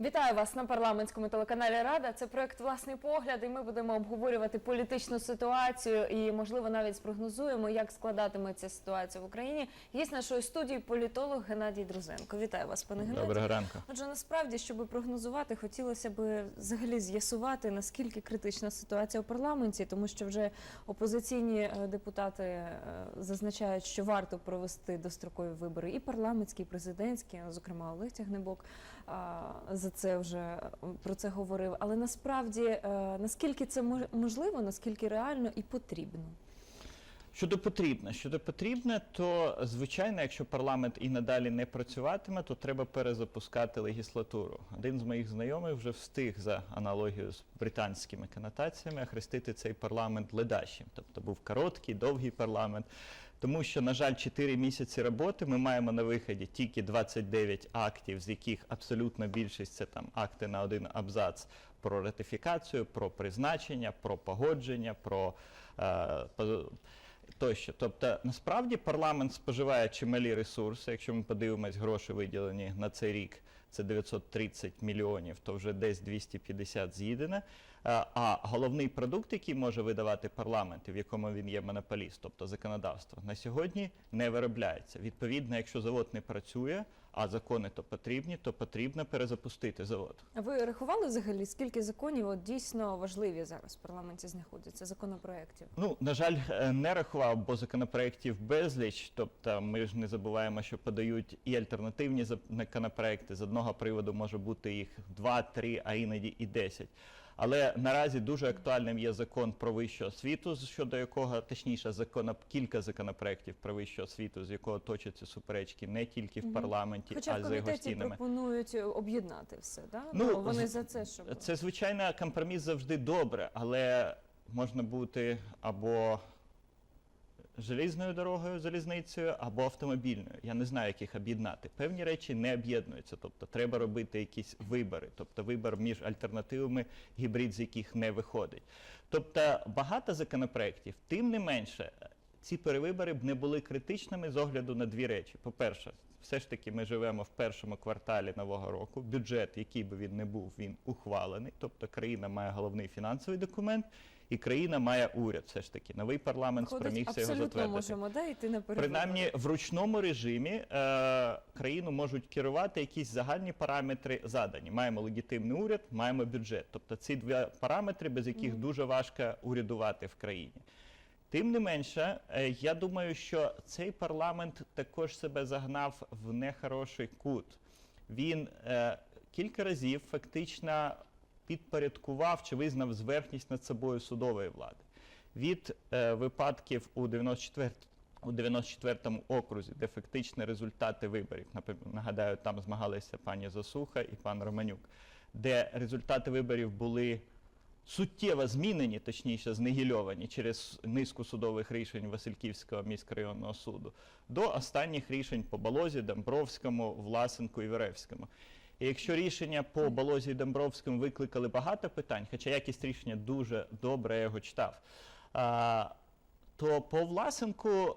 Вітаю вас на парламентському телеканалі Рада. Це проект Власний погляд, і ми будемо обговорювати політичну ситуацію і, можливо, навіть спрогнозуємо, як складатиметься ситуація в Україні. Є з нашої студії політолог Геннадій Друзенко. Вітаю вас, пане Геннадій. Доброго ранку. Отже, насправді, щоб прогнозувати, хотілося б взагалі з'ясувати, наскільки критична ситуація у парламенті, тому що вже опозиційні е, депутати е, зазначають, що варто провести дострокові вибори і парламентські, і президентські, зокрема Олег Тягнебок за це вже е, про це говорив. Але насправді е, наскільки це мож- можливо, наскільки реально і потрібно? Щодо потрібне, щодо потрібне, то звичайно, якщо парламент і надалі не працюватиме, то треба перезапускати легіслатуру. Один з моїх знайомих вже встиг за аналогію з британськими конотаціями хрестити цей парламент ледащим. Тобто був короткий, довгий парламент. Тому що, на жаль, 4 місяці роботи ми маємо на виході тільки 29 актів, з яких абсолютна більшість це там акти на один абзац про ратифікацію, про призначення, про погодження, про е, тощо. Тобто, насправді парламент споживає чималі ресурси. Якщо ми подивимось гроші виділені на цей рік, це 930 мільйонів, то вже десь 250 з'їдене. Е, А головний продукт, який може видавати парламент, в якому він є монополіст, тобто законодавство, на сьогодні не виробляється. Відповідно, якщо завод не працює, а закони то потрібні, то потрібно перезапустити завод. А Ви рахували взагалі, скільки законів от, дійсно важливі зараз в парламенті знаходяться законопроєктів? Ну, на жаль, е, не рахував, бо законопроєктів безліч. Тобто, ми ж не забуваємо, що подають і альтернативні законопроекти. З одного приводу може бути їх два, три, а іноді і десять. Але наразі дуже актуальним є закон про вищу освіту, щодо якого, точніше, закона кілька законопроєктів про вищу освіту, з якого точаться суперечки не тільки в парламенті, Хоча а й за його стінами. пропонують е, об'єднати все, да? Ну, Ну, вони з- за це, щоб Це звичайно компроміс завжди добре, але можна бути або желізною дорогою, залізницею, або автомобільною. Я не знаю, як їх об'єднати. Певні речі не об'єднуються. Тобто треба робити якісь вибори, тобто вибор між альтернативами, гібрид з яких не виходить. Тобто багато законопроєктів, тим не менше. Ці перевибори б не були критичними з огляду на дві речі. По-перше, все ж таки ми живемо в першому кварталі нового року. Бюджет, який би він не був, він ухвалений. Тобто країна має головний фінансовий документ, і країна має уряд. Все ж таки, новий парламент Виходить, спромігся його затвердити. можемо да, йти на. Принаймні в ручному режимі е, країну можуть керувати якісь загальні параметри задані. Маємо легітимний уряд, маємо бюджет. Тобто ці два параметри, без яких Мгм. дуже важко урядувати в країні. Тим не менше, е, я думаю, що цей парламент також себе загнав в нехороший кут. Він е, кілька разів фактично підпорядкував чи визнав зверхність над собою судової влади. Від е, випадків у 94 у 94-му окрузі, де фактично результати виборів, нагадаю, там змагалися пані Засуха і пан Романюк, де результати виборів були суттєво змінені, точніше знегільовані через низку судових рішень Васильківського міськрайонного суду, до останніх рішень по Балозі, Домбровському, Власенку і Веревському. І якщо рішення по Балозі і Домбровському викликали багато питань, хоча якість рішення дуже добре, я його читав, то по Власенку,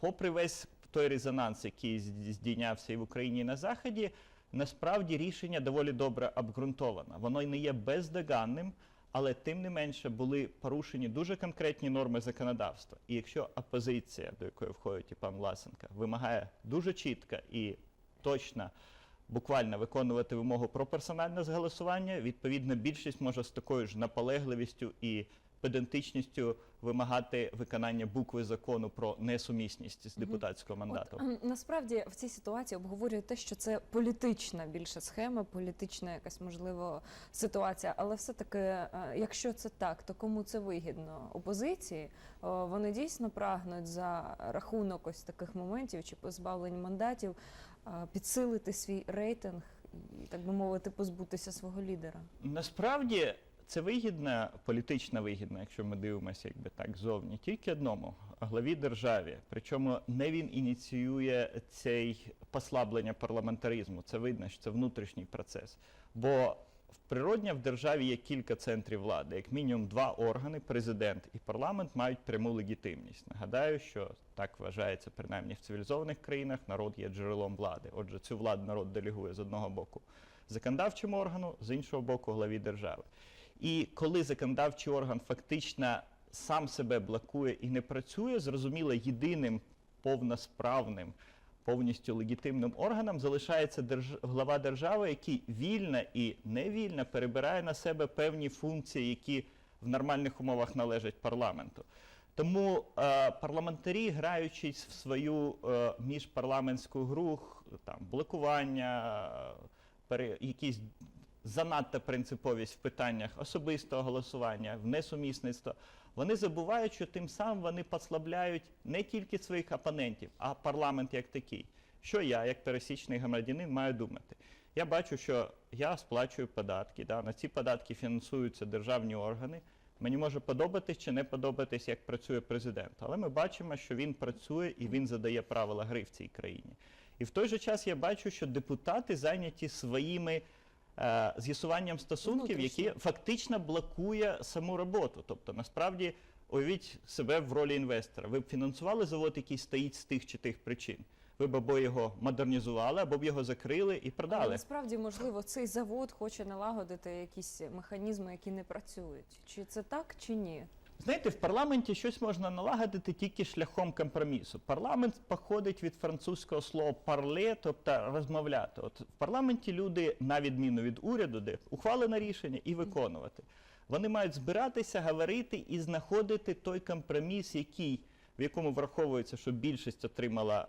попри весь той резонанс, який здійнявся і в Україні, і на Заході, насправді рішення доволі добре обґрунтоване. Воно й не є бездоганним, але тим не менше були порушені дуже конкретні норми законодавства. І якщо опозиція, до якої входить і пан Власенка, вимагає дуже чітко і точно буквально виконувати вимогу про персональне голосування, відповідно, більшість може з такою ж наполегливістю і педантичністю вимагати виконання букви закону про несумісність з депутатського мандату. От, ем, насправді в цій ситуації обговорюють те, що це політична більше схема, політична якась можливо ситуація. Але все-таки, е, якщо це так, то кому це вигідно? Опозиції вони дійсно прагнуть за рахунок ось таких моментів чи позбавлень мандатів підсилити свій рейтинг і так би мовити, позбутися свого лідера. Насправді це вигідна, політична вигідна, якщо ми дивимося якби так зовні, тільки одному главі державі. Причому не він ініціює цей послаблення парламентаризму. Це видно, що це внутрішній процес. Бо природня в державі є кілька центрів влади, як мінімум два органи, президент і парламент мають пряму легітимність. Нагадаю, що так вважається принаймні в цивілізованих країнах. Народ є джерелом влади. Отже, цю владу народ делегує з одного боку законодавчому органу, з іншого боку, главі держави. І коли законодавчий орган фактично сам себе блокує і не працює, зрозуміло, єдиним повносправним, повністю легітимним органом залишається держ... глава держави, який вільно і невільно перебирає на себе певні функції, які в нормальних умовах належать парламенту. Тому е, парламентарі, граючись в свою е, міжпарламентську гру, там блокування, е, пере, якісь занадто принциповість в питаннях особистого голосування, в несумісництво, вони забувають, що тим самим вони послабляють не тільки своїх опонентів, а парламент як такий. Що я, як пересічний громадянин, маю думати? Я бачу, що я сплачую податки, да, на ці податки фінансуються державні органи. Мені може подобатись чи не подобатись, як працює президент, але ми бачимо, що він працює і він задає правила гри в цій країні. І в той же час я бачу, що депутати зайняті своїми з'ясуванням стосунків, які фактично блокує саму роботу. Тобто, насправді, уявіть себе в ролі інвестора. Ви б фінансували завод, який стоїть з тих чи тих причин. Ви б або його модернізували, або б його закрили і Але продали. насправді, можливо, цей завод хоче налагодити якісь механізми, які не працюють. Чи це так, чи ні? Знаєте, в парламенті щось можна налагодити тільки шляхом компромісу. Парламент походить від французького слова парле, тобто розмовляти. От в парламенті люди, на відміну від уряду, де ухвалено рішення і виконувати. Вони мають збиратися, говорити і знаходити той компроміс, який, в якому враховується, що більшість отримала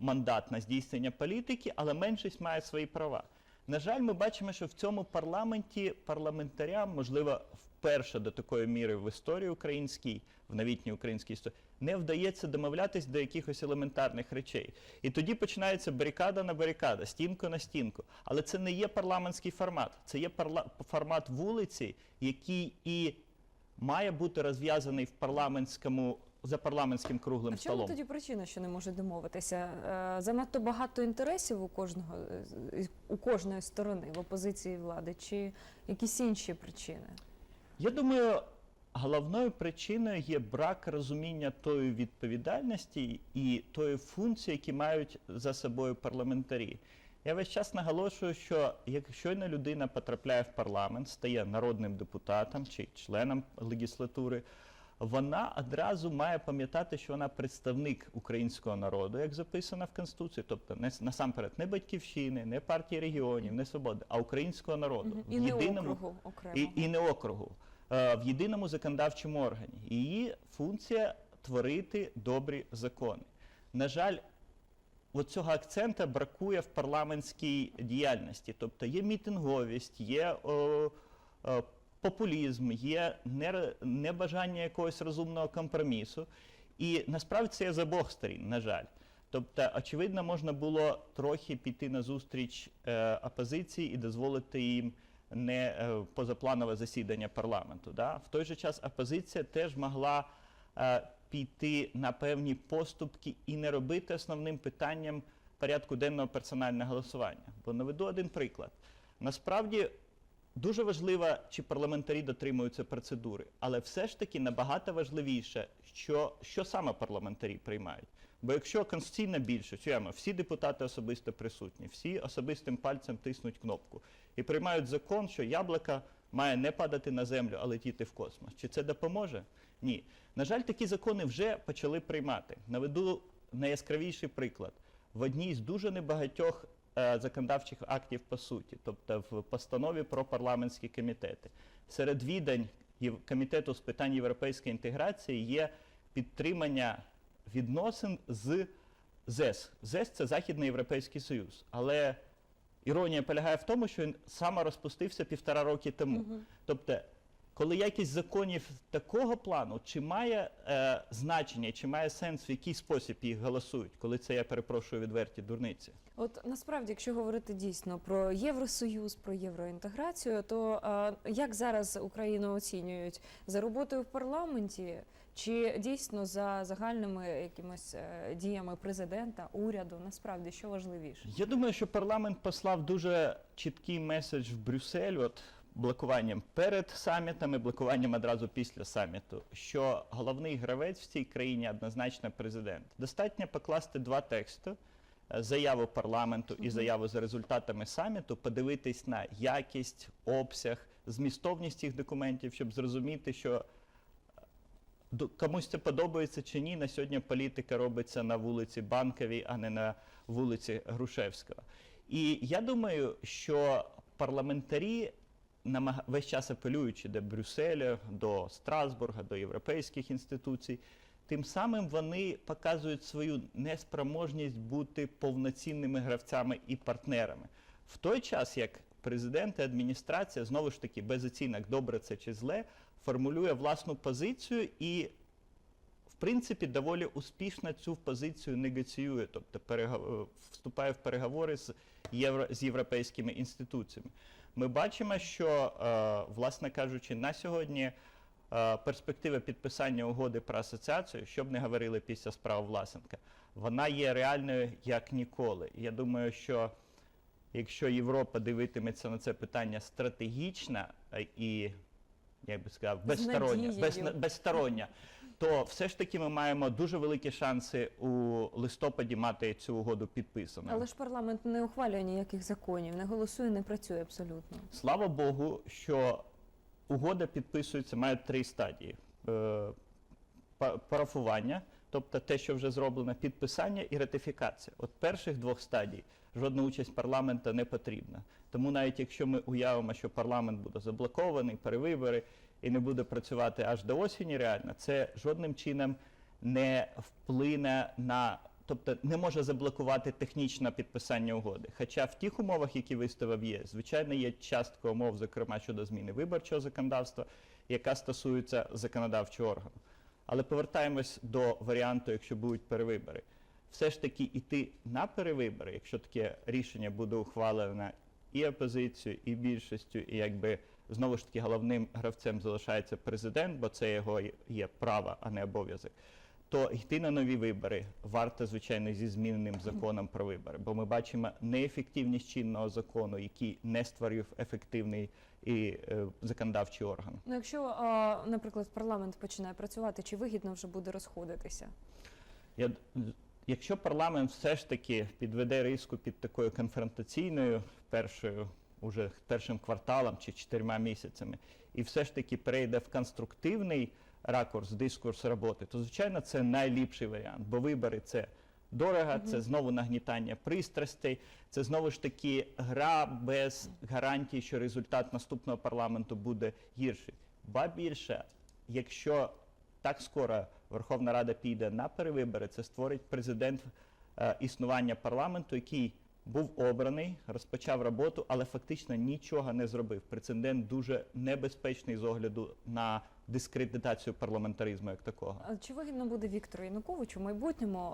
мандат на здійснення політики, але меншість має свої права. На жаль, ми бачимо, що в цьому парламенті парламентарям, можливо, вперше до такої міри в історії українській, в новітній українській історії, не вдається домовлятись до якихось елементарних речей. І тоді починається барикада на барикада, стінку на стінку. Але це не є парламентський формат, це є парла- формат вулиці, який і має бути розв'язаний в парламентському за парламентським круглим А чому столом. тоді причина, що не можуть домовитися? Е, Занадто багато інтересів у кожного у кожної сторони в опозиції влади, чи якісь інші причини? Я думаю, головною причиною є брак розуміння тої відповідальності і тої функції, які мають за собою парламентарі. Я весь час наголошую, що як щойно людина потрапляє в парламент, стає народним депутатом чи членом легіслатури, вона одразу має пам'ятати, що вона представник українського народу, як записано в Конституції, тобто не насамперед не батьківщини, не партії регіонів, не свободи, а українського народу. Мгм. В І не округу окремо. і, і не округу е, в єдиному законодавчому органі. Її функція творити добрі закони. На жаль, от цього акцента бракує в парламентській діяльності. Тобто є мітинговість, є о, о, популізм, є небажання якогось розумного компромісу. І насправді це є з обох сторін, на жаль. Тобто, очевидно, можна було трохи піти на зустріч е, опозиції і дозволити їм не е, позапланове засідання парламенту. Да? В той же час опозиція теж могла е, піти на певні поступки і не робити основним питанням порядку денного персональне голосування. Бо наведу один приклад. Насправді дуже важливо, чи парламентарі дотримуються процедури, але все ж таки набагато важливіше, що, що саме парламентарі приймають. Бо якщо конституційна більшість, уявимо, всі депутати особисто присутні, всі особистим пальцем тиснуть кнопку і приймають закон, що яблука має не падати на землю, а летіти в космос. Чи це допоможе? Ні. На жаль, такі закони вже почали приймати. Наведу найяскравіший приклад. В одній з дуже небагатьох законодавчих актів по суті, тобто в постанові про парламентські комітети. Серед відань комітету з питань європейської інтеграції є підтримання відносин з ЗЕС. ЗЕС це Західноєвропейський Союз. Але іронія полягає в тому, що він саме розпустився півтора роки тому. Тобто, коли якість законів такого плану, чи має е, значення, чи має сенс, в який спосіб їх голосують, коли це я перепрошую відверті дурниці? От насправді, якщо говорити дійсно про Євросоюз, про євроінтеграцію, то е, як зараз Україну оцінюють за роботою в парламенті, чи дійсно за загальними якимось е, діями президента, уряду? Насправді що важливіше? Я думаю, що парламент послав дуже чіткий меседж в Брюссель, от блокуванням перед самітом і блокуванням одразу після саміту, що головний гравець в цій країні однозначно президент. Достатньо покласти два тексти е, заяву парламенту і заяву за результатами саміту, подивитись на якість, обсяг, змістовність цих документів, щоб зрозуміти, що до- комусь це подобається чи ні. На сьогодні політика робиться на вулиці Банковій, а не на вулиці Грушевського. І я думаю, що парламентарі, весь час апелюючи до Брюсселя, до Страсбурга, до європейських інституцій, тим самим вони показують свою неспроможність бути повноцінними гравцями і партнерами. В той час, як президент і адміністрація, знову ж таки, без оцінок, добре це чи зле, формулює власну позицію і в принципі, доволі успішно цю позицію негоціює, тобто перегов- вступає в переговори з, євро, з європейськими інституціями. Ми бачимо, що, е, власне кажучи, на сьогодні е, перспектива підписання угоди про асоціацію, що б не говорили після справ Власенка, вона є реальною як ніколи. Я думаю, що якщо Європа дивитиметься на це питання стратегічно е, і, як би сказав, безстороння, без, безстороння, то все ж таки ми маємо дуже великі шанси у листопаді мати цю угоду підписаною. Але ж парламент не ухвалює ніяких законів, не голосує, не працює абсолютно. Слава Богу, що угода підписується, має три стадії: Е, парафування, тобто те, що вже зроблено, підписання і ратифікація. От перших двох стадій жодна участь парламента не потрібна. Тому навіть якщо ми уявимо, що парламент буде заблокований, перевибори і не буде працювати аж до осені, реально, це жодним чином не вплине на. Тобто не може заблокувати технічне підписання угоди. Хоча в тих умовах, які виставив ЄС, звичайно, є частка умов, зокрема щодо зміни виборчого законодавства, яка стосується законодавчого органу. Але повертаємось до варіанту, якщо будуть перевибори. Все ж таки йти на перевибори, якщо таке рішення буде ухвалене і опозицією, і більшістю, і якби знову ж таки головним гравцем залишається президент, бо це його є право, а не обов'язок. То йти на нові вибори варто, звичайно, зі зміненим законом про вибори, бо ми бачимо неефективність чинного закону, який не створив ефективний і е, законодавчий орган. Ну, якщо, а, наприклад, парламент починає працювати, чи вигідно вже буде розходитися? Я, якщо парламент все ж таки підведе риску під такою конфронтаційною першою, уже першим кварталом чи чотирма місяцями, і все ж таки перейде в конструктивний ракурс, дискурс роботи, то звичайно це найліпший варіант, бо вибори це дорого, це знову нагнітання пристрастей, це знову ж таки гра без гарантії, що результат наступного парламенту буде гірший. Ба більше, якщо так скоро Верховна Рада піде на перевибори, це створить президент е, існування парламенту, який був обраний, розпочав роботу, але фактично нічого не зробив. Прецедент дуже небезпечний з огляду на дискредитацію парламентаризму як такого. Чи вигідно буде Віктору Януковичу в майбутньому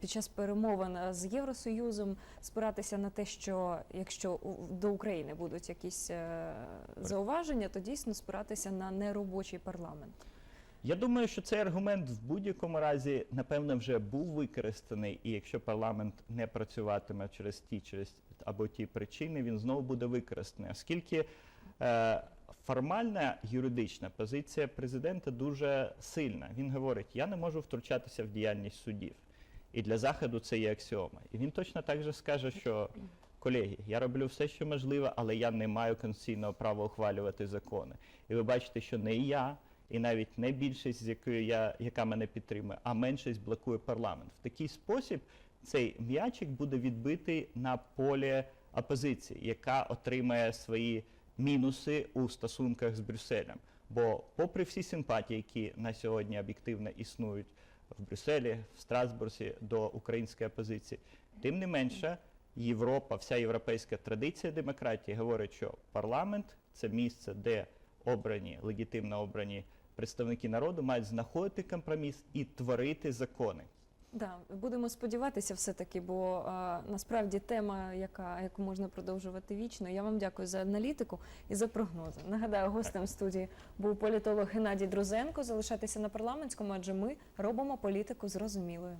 під час перемовин з Євросоюзом спиратися на те, що якщо до України будуть якісь е, зауваження, то дійсно спиратися на неробочий парламент? Я думаю, що цей аргумент в будь-якому разі, напевно, вже був використаний, і якщо парламент не працюватиме через ті, через або ті причини, він знову буде використаний. Оскільки е, формальна юридична позиція президента дуже сильна. Він говорить: я не можу втручатися в діяльність суддів. І для заходу це є аксіома. І він точно так же скаже, що колеги, я роблю все, що можливо, але я не маю конституційного права ухвалювати закони. І ви бачите, що не я, і навіть не більшість, з якою я, яка мене підтримує, а меншість блокує парламент. В такий спосіб цей м'ячик буде відбитий на полі опозиції, яка отримає свої мінуси у стосунках з Брюсселем. Бо, попри всі симпатії, які на сьогодні об'єктивно існують в Брюсселі, в Страсбурзі до української опозиції, тим не менше, Європа, вся європейська традиція демократії говорить, що парламент це місце, де обрані, легітимно обрані представники народу мають знаходити компроміс і творити закони. Да, будемо сподіватися, все таки, бо а, насправді тема, яка яку можна продовжувати вічно. Я вам дякую за аналітику і за прогнози. Нагадаю, гостем студії був політолог Геннадій Друзенко. Залишайтеся на парламентському, адже ми робимо політику зрозумілою.